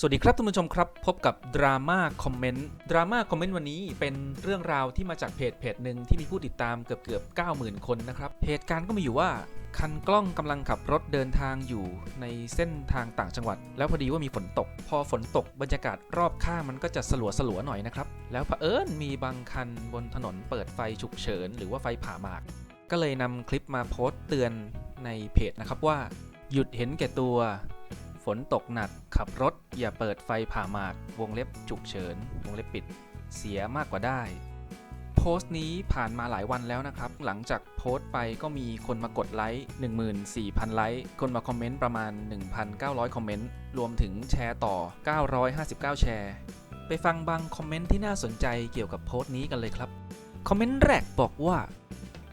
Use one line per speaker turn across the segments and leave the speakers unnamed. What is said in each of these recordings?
สวัสดีครับท่านผู้ชมครับ พบกับดราม่าคอมเมนต์ดราม่าคอมเมนต์วันนี้เป็นเรื่องราวที่มาจากเพจเพจหนึ่งที่มีผู้ติดตามเกือบเกือบ90,000 คนนะครับเหตุการณ์ก็มีอยู่ว่า คันกล้องกำลังขับรถเดินทางอยู่ในเส้นทางต่างจังหวัด แล้วพอดีว่ามีฝนตก พอฝนตกบรรยากาศรอบข้างมันก็จะสลัวสลัวหน่อยนะครับแล้วเผอิญมีบางคันบนถนนเปิดไฟฉุกเฉิน หรือว่าไฟผ่าหมาก ก็เลยนำคลิปมาโพสต์เตือนในเพจนะครับว่า หยุดเห็นแก่ตัว ฝนตกหนัก ขับรถ อย่าเปิดไฟผ่าหมาก วงเล็บฉุกเฉิน วงเล็บปิด เสียมากกว่าได้ โพสต์นี้ผ่านมาหลายวันแล้วนะครับ หลังจากโพสต์ไปก็มีคนมากดไลค์14,000 ไลค์ คนมาคอมเมนต์ประมาณ 1,900 คอมเมนต์ รวมถึงแชร์ต่อ 959 แชร์ ไปฟังบางคอมเมนต์ที่น่าสนใจเกี่ยวกับโพสต์นี้กันเลยครับ คอมเมนต์แรกบอกว่า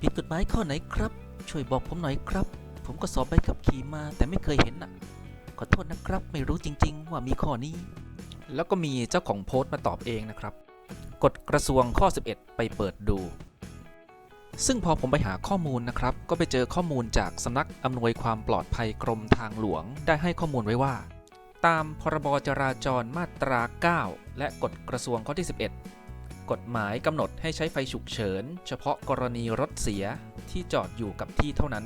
ผิดกฎหมายข้อไหนครับ ช่วยบอกผมหน่อยครับ ผมก็สอบใบขับขี่มาแต่ไม่เคยเห็นน่ะ ขอโทษนะครับ ไม่รู้จริง ๆ ว่ามีข้อนี้ แล้วก็มีเจ้าของโพสต์มาตอบเองนะครับ กฎกระทรวงข้อ 11 ไปเปิดดู ซึ่งพอผมไปหาข้อมูลนะครับ ก็ไปเจอข้อมูลจากสำนักอำนวยความปลอดภัยกรมทางหลวง ได้ให้ข้อมูลไว้ว่า ตามพรบจราจรมาตรา 9 และกฎกระทรวงข้อที่ 11กฎหมายกำหนดให้ใช้ไฟฉุกเฉิน เฉพาะกรณีรถเสียที่จอดอยู่กับที่เท่านั้น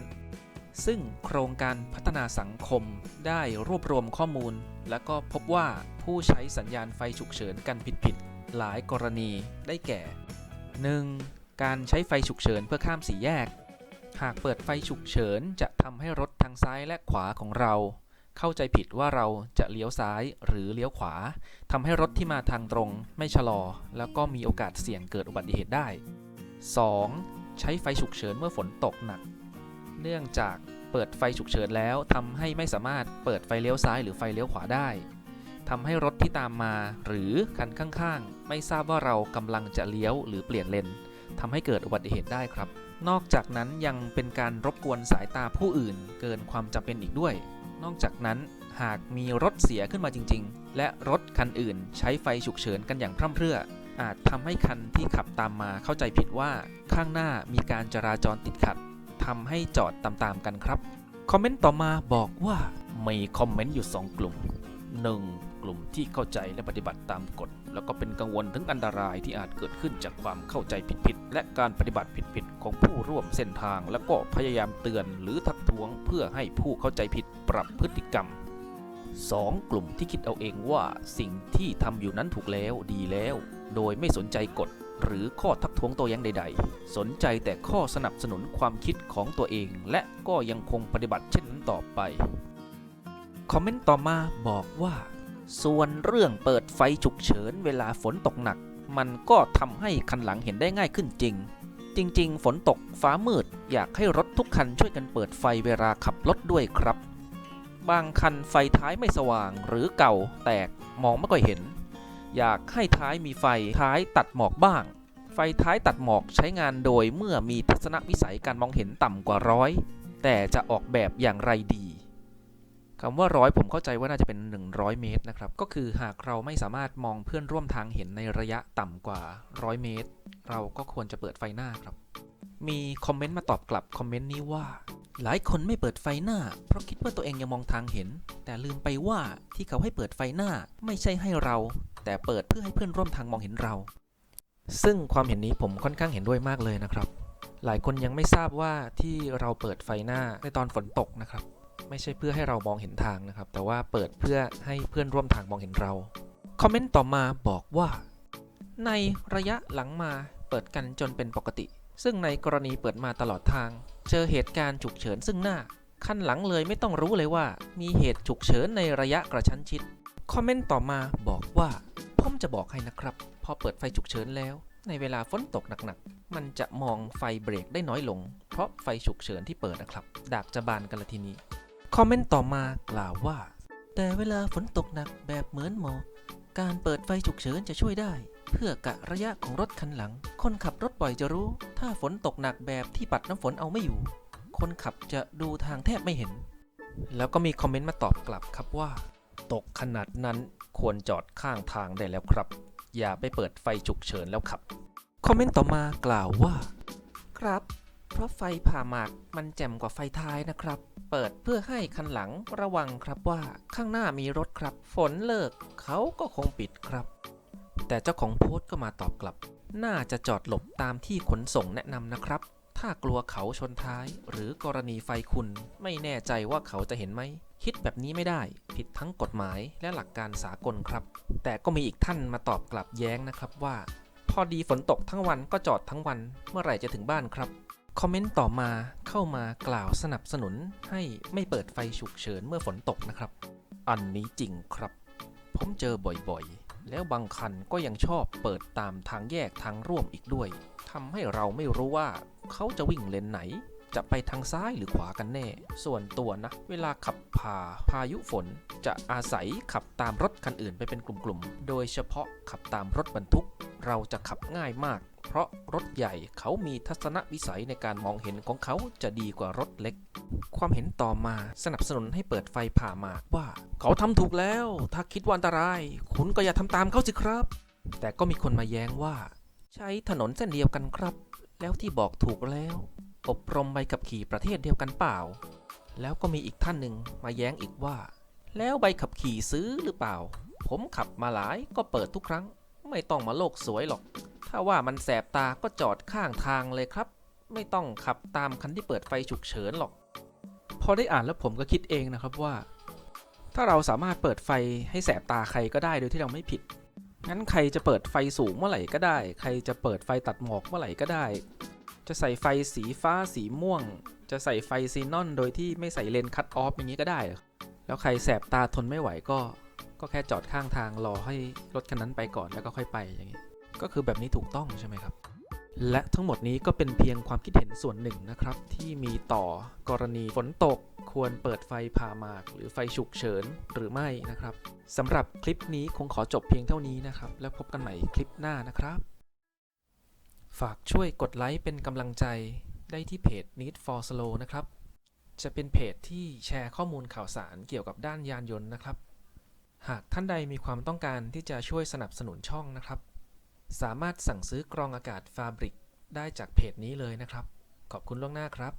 ซึ่งโครงการพัฒนาสังคมได้รวบรวมข้อมูล และก็พบว่าผู้ใช้สัญญาณไฟฉุกเฉินกันผิดๆหลายกรณีได้แก่ 1. การใช้ไฟฉุกเฉินเพื่อข้ามสี่แยก หากเปิดไฟฉุกเฉินจะทำให้รถทางซ้ายและขวาของเรา เข้าใจผิดว่าเราจะเลี้ยวซ้ายหรือเลี้ยวขวาทำให้รถที่มาทางตรงไม่ชะลอ แล้วก็มีโอกาสเสี่ยงเกิดอุบัติเหตุได้ 2. ใช้ไฟฉุกเฉินเมื่อฝนตกหนัก เนื่องจากเปิดไฟฉุกเฉินแล้วทำให้ไม่สามารถเปิดไฟเลี้ยวซ้ายหรือไฟเลี้ยวขวาได้ทำให้รถที่ตามมาหรือคันข้างๆ ไม่ทราบว่าเรากำลังจะเลี้ยวหรือเปลี่ยนเลนทำให้เกิดอุบัติเหตุได้ครับ นอกจากนั้นยังเป็นการรบกวนสายตาผู้อื่น เกินความจำเป็นอีกด้วย นอกจากนั้นหากมีรถเสียขึ้นมาจริง ๆ และรถคันอื่นใช้ไฟฉุกเฉินกันอย่างพร่ำเพรื่อ อาจทำให้คันที่ขับตามมาเข้าใจผิดว่าข้างหน้ามีการจราจรติดขัด ทำให้จอดตามๆกันครับ คอมเมนต์ต่อมาบอกว่ามีคอมเมนต์อยู่ 2 กลุ่ม 1. กลุ่มที่เข้าใจและปฏิบัติตามกฎ แล้วก็เป็นกังวลถึงอันตรายที่อาจเกิดขึ้นจากความเข้าใจผิดๆและการปฏิบัติผิดๆของผู้ร่วมเส้นทาง แล้วก็พยายามเตือนหรือทักท้วงเพื่อให้ผู้เข้าใจผิดปรับพฤติกรรม 2. กลุ่มที่คิดเอาเองว่าสิ่งที่ทำอยู่นั้นถูกแล้วดีแล้ว โดยไม่สนใจกฎ หรือข้อทักท้วงโตัวยังใด ๆ สนใจแต่ข้อสนับสนุนความคิดของตัวเอง และก็ยังคงปฏิบัติเช่นนั้นต่อไป คอมเมนต์ต่อมาบอกว่า ส่วนเรื่องเปิดไฟฉุกเฉินเวลาฝนตกหนัก มันก็ทำให้คันหลังเห็นได้ง่ายขึ้นจริง จริง ๆ ฝนตกฟ้ามืด อยากให้รถทุกคันช่วยกันเปิดไฟเวลาขับรถด้วยครับ บางคันไฟท้ายไม่สว่างหรือเก่าแตกมองไม่ค่อยเห็น อยากให้ท้ายมีไฟท้ายตัดหมอกบ้าง ไฟท้ายตัดหมอกใช้งานโดยเมื่อมีทัศนวิสัยการมองเห็นต่ำกว่าร้อยแต่จะออกแบบอย่างไรดีคำว่าร้อยผมเข้าใจว่าน่าจะเป็น 100 เมตรนะครับ ก็คือหากเราไม่สามารถมองเพื่อนร่วมทางเห็นในระยะต่ำกว่า 100 เมตร เราก็ควรจะเปิดไฟหน้าครับ มีคอมเมนต์มาตอบกลับคอมเมนต์นี้ว่า หลายคนไม่เปิดไฟหน้า เพราะคิดว่าตัวเองยังมองทางเห็น แต่ลืมไปว่าที่เขาให้เปิดไฟหน้าไม่ใช่ให้เรา แต่เปิดเพื่อให้เพื่อนร่วมทางมองเห็นเรา ซึ่งความเห็นนี้ผมค่อนข้างเห็นด้วยมากเลยนะครับ หลายคนยังไม่ทราบว่าที่เราเปิดไฟหน้าในตอนฝนตกนะครับ ไม่ใช่เพื่อให้เรามองเห็นทางนะครับ แต่ว่าเปิดเพื่อให้เพื่อนร่วมทางมองเห็นเรา คอมเมนต์ต่อมาบอกว่า ในระยะหลังมาเปิดกันจนเป็นปกติ ซึ่งในกรณีเปิดมาตลอดทาง เจอเหตุการณ์ฉุกเฉินซึ่งหน้าขั้นหลังเลยไม่ต้องรู้เลยว่า มีเหตุฉุกเฉินในระยะกระชั้นชิด คอมเมนต์ต่อมาบอกว่า ผมจะบอกให้นะครับ พอเปิดไฟฉุกเฉินแล้ว ในเวลาฝนตกหนักๆ มันจะมองไฟเบรกได้น้อยลง เพราะไฟฉุกเฉินที่เปิดนะครับ ดากจะบานกันละทีนี้ คอมเมนต์ต่อมากล่าวว่า แต่เวลาฝนตกหนักแบบเหมือนหมอกการเปิดไฟฉุกเฉินจะช่วยได้ เพื่อกะระยะของรถคันหลัง คนขับรถบ่อยจะรู้ ถ้าฝนตกหนักแบบที่ปัดน้ำฝนเอาไม่อยู่ คนขับจะดูทางแทบไม่เห็น แล้วก็มีคอมเมนต์มาตอบกลับครับว่า ตกขนาดนั้นควรจอดข้างทางได้แล้วครับ อย่าไปเปิดไฟฉุกเฉินแล้วขับคอมเมนต์ต่อมากล่าวว่า ครับผราะไฟผ่าหมากมันแจ่มกว่าไฟท้ายนะครับ เปิดเพื่อให้คันหลังระวังครับว่าข้างหน้ามีรถครับ ฝนเลิกเขาก็คงปิดครับ แต่เจ้าของโพสต์ก็มาตอบกลับ น่าจะจอดหลบตามที่ขนส่งแนะนำนะครับ ถ้ากลัวเขาชนท้าย หรือกรณีไฟคุณ ไม่แน่ใจว่าเขาจะเห็นไหม คิดแบบนี้ไม่ได้ ผิดทั้งกฎหมายและหลักการสากลครับ แต่ก็มีอีกท่านมาตอบกลับแย้งนะครับว่า พอดีฝนตกทั้งวันก็จอดทั้งวัน เมื่อไหร่จะถึงบ้านครับคอมเมนต์ต่อมาเข้ามากล่าวสนับสนุนให้ไม่เปิดไฟฉุกเฉินเมื่อฝนตกนะครับ อันนี้จริงครับ ผมเจอบ่อยๆ แล้วบางคันก็ยังชอบเปิดตามทางแยกทางร่วมอีกด้วยทำให้เราไม่รู้ว่าเขาจะวิ่งเลนไหน จะไปทางซ้ายหรือขวากันแน่ ส่วนตัวนะ เวลาขับผ่าพายุฝน จะอาศัยขับตามรถคันอื่นไปเป็นกลุ่มๆ โดยเฉพาะขับตามรถบรรทุก เราจะขับง่ายมาก เพราะรถใหญ่เขามีทัศนวิสัยในการมองเห็นของเขาจะดีกว่ารถเล็ก ความเห็นต่อมาสนับสนุนให้เปิดไฟผ่าหมากว่า เขาทำถูกแล้ว ถ้าคิดว่าอันตราย คุณก็อย่าทำตามเขาสิครับ แต่ก็มีคนมาแย้งว่า ใช้ถนนเส้นเดียวกันครับ แล้วที่บอกถูกแล้ว อบรมใบขับขี่ประเทศเดียวกันเปล่า แล้วก็มีอีกท่านหนึ่งมาแย้งอีกว่า แล้วใบขับขี่ซื้อหรือเปล่า ผมขับมาหลายก็เปิดทุกครั้ง ไม่ต้องมาโลกสวยหรอก ถ้าว่ามันแสบตาก็จอดข้างทางเลยครับ ไม่ต้องขับตามคันที่เปิดไฟฉุกเฉินหรอก พอได้อ่านแล้วผมก็คิดเองนะครับว่า ถ้าเราสามารถเปิดไฟให้แสบตาใครก็ได้โดยที่เราไม่ผิด งั้นใครจะเปิดไฟสูงเมื่อไหร่ก็ได้ ใครจะเปิดไฟตัดหมอกเมื่อไหร่ก็ได้ จะใส่ไฟสีฟ้าสีม่วง จะใส่ไฟซีนอนโดยที่ไม่ใส่เลนคัตออฟอย่างนี้ก็ได้ แล้วใครแสบตาทนไม่ไหวก็ ก็แค่จอดข้างทางรอให้รถคันนั้นไปก่อนแล้วก็ค่อยไปอย่างนี้ก็คือแบบนี้ถูกต้องใช่ไหมครับ และทั้งหมดนี้ก็เป็นเพียงความคิดเห็นส่วนหนึ่งนะครับ ที่มีต่อกรณีฝนตกควรเปิดไฟผ่าหมาก หรือไฟฉุกเฉินหรือไม่นะครับสำหรับคลิปนี้คงขอจบเพียงเท่านี้นะครับ แล้วพบกันใหม่คลิปหน้านะครับ ฝากช่วยกดไลค์เป็นกำลังใจได้ที่เพจ Need for Slow นะครับ จะเป็นเพจที่แชร์ข้อมูลข่าวสารเกี่ยวกับด้านยานยนต์นะครับ หากท่านใดมีความต้องการที่จะช่วยสนับสนุนช่องนะครับ สามารถสั่งซื้อกรองอากาศฟาบริกได้จากเพจนี้เลยนะครับ ขอบคุณล่วงหน้าครับ